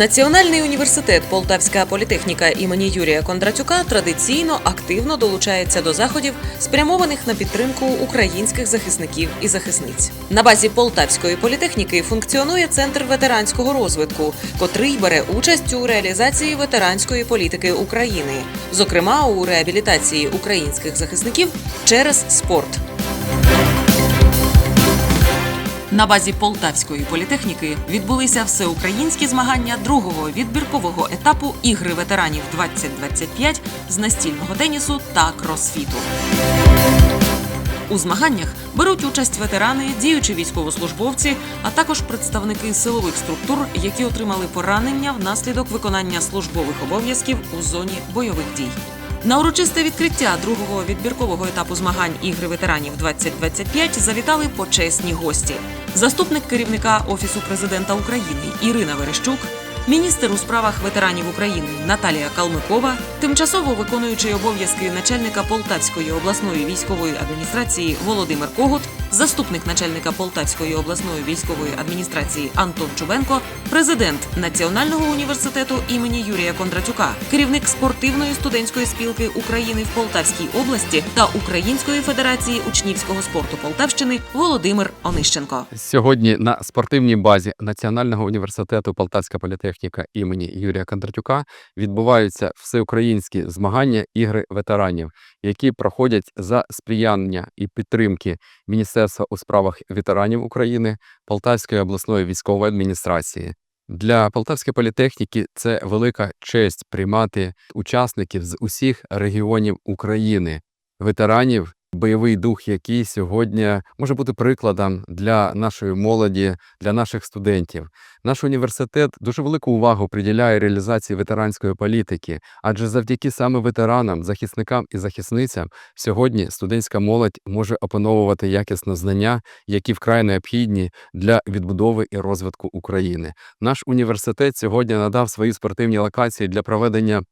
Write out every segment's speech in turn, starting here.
Національний університет Полтавська політехніка імені Юрія Кондратюка традиційно активно долучається до заходів, спрямованих на підтримку українських захисників і захисниць. На базі Полтавської політехніки функціонує центр ветеранського розвитку, котрий бере участь у реалізації ветеранської політики України, зокрема у реабілітації українських захисників через спорт. На базі Полтавської політехніки відбулися всеукраїнські змагання другого відбіркового етапу Ігри ветеранів 2025 з настільного тенісу та кросфіту. У змаганнях беруть участь ветерани, діючі військовослужбовці, а також представники силових структур, які отримали поранення внаслідок виконання службових обов'язків у зоні бойових дій. На урочисте відкриття другого відбіркового етапу змагань Ігри ветеранів 2025 завітали почесні гості. Заступник керівника Офісу президента України Ірина Верещук, міністр у справах ветеранів України Наталія Калмикова, тимчасово виконуючий обов'язки начальника Полтавської обласної військової адміністрації Володимир Когут, заступник начальника Полтавської обласної військової адміністрації Антон Чубенко, президент Національного університету імені Юрія Кондратюка, керівник спортивної студентської спілки України в Полтавській області та Української федерації учнівського спорту Полтавщини Володимир Онищенко. Сьогодні на спортивній базі Національного університету Полтавська політехніка імені Юрія Кондратюка відбуваються всеукраїнські змагання ігри ветеранів, які проходять за сприяння і підтримки Міністерства у справах ветеранів України, Полтавської обласної військової адміністрації. Для Полтавської політехніки це велика честь приймати учасників з усіх регіонів України, ветеранів, бойовий дух, який сьогодні може бути прикладом для нашої молоді, для наших студентів. Наш університет дуже велику увагу приділяє реалізації ветеранської політики, адже завдяки саме ветеранам, захисникам і захисницям сьогодні студентська молодь може опановувати якісне знання, які вкрай необхідні для відбудови і розвитку України. Наш університет сьогодні надав свої спортивні локації для проведення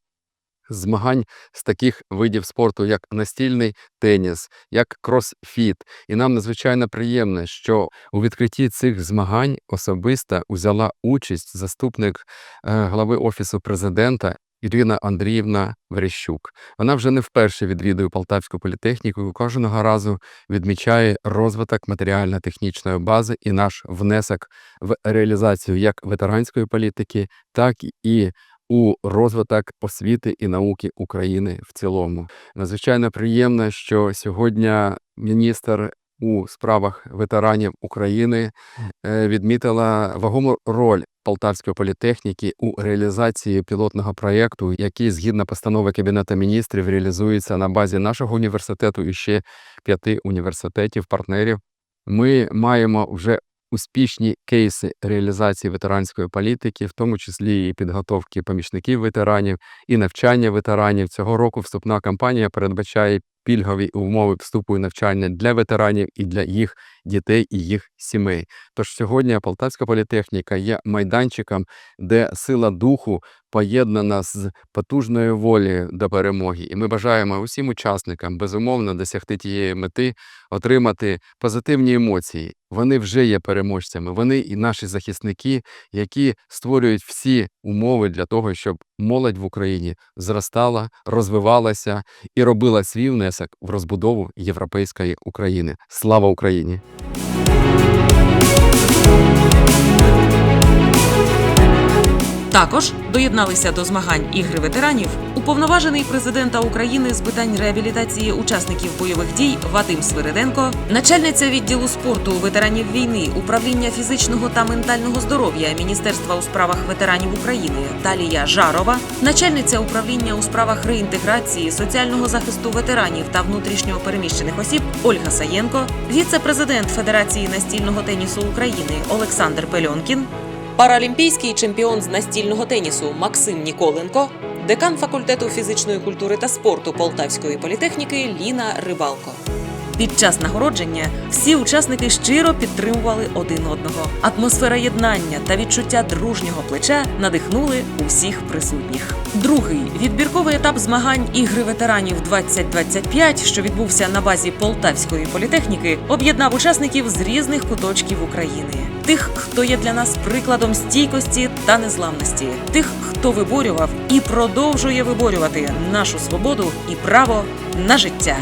змагань з таких видів спорту, як настільний теніс, як кросфіт. І нам надзвичайно приємно, що у відкритті цих змагань особисто взяла участь заступник е, глави офісу президента. Ірина Андріївна Верещук. Вона вже не вперше відвідує Полтавську політехніку і кожного разу відмічає розвиток матеріально-технічної бази і наш внесок в реалізацію як ветеранської політики, так і у розвиток освіти і науки України в цілому. Надзвичайно приємно, що сьогодні міністр у справах ветеранів України е, відмітила вагому роль Полтавської політехніки у реалізації пілотного проєкту, який згідно постанови Кабінету міністрів реалізується на базі нашого університету і ще п'яти університетів, партнерів. Ми маємо вже успішні кейси реалізації ветеранської політики, в тому числі і підготовки помічників ветеранів, і навчання ветеранів. Цього року вступна кампанія передбачає пільгові умови вступу і навчання для ветеранів і для їх дітей і їх сімей. Тож сьогодні Полтавська політехніка є майданчиком, де сила духу поєднана з потужною волею до перемоги. І ми бажаємо усім учасникам безумовно досягти тієї мети, отримати позитивні емоції. Вони вже є переможцями. Вони і наші захисники, які створюють всі умови для того, щоб молодь в Україні зростала, розвивалася і робила свій внесок в розбудову європейської України. Слава Україні! Також доєдналися до змагань ігри ветеранів уповноважений президента України з питань реабілітації учасників бойових дій Вадим Свириденко, начальниця відділу спорту ветеранів війни, управління фізичного та ментального здоров'я Міністерства у справах ветеранів України Талія Жарова, начальниця управління у справах реінтеграції, соціального захисту ветеранів та внутрішньо переміщених осіб Ольга Саєнко, віце-президент Федерації настільного тенісу України Олександр Пельонкін, Паралімпійський чемпіон з настільного тенісу Максим Ніколенко, декан факультету фізичної культури та спорту Полтавської політехніки Ліна Рибалко. Під час нагородження всі учасники щиро підтримували один одного. Атмосфера єднання та відчуття дружнього плеча надихнули усіх присутніх. Другий відбірковий етап змагань ігри ветеранів 2025, що відбувся на базі Полтавської політехніки, об'єднав учасників з різних куточків України. Тих, хто є для нас прикладом стійкості та незламності, тих, хто виборював і продовжує виборювати нашу свободу і право на життя.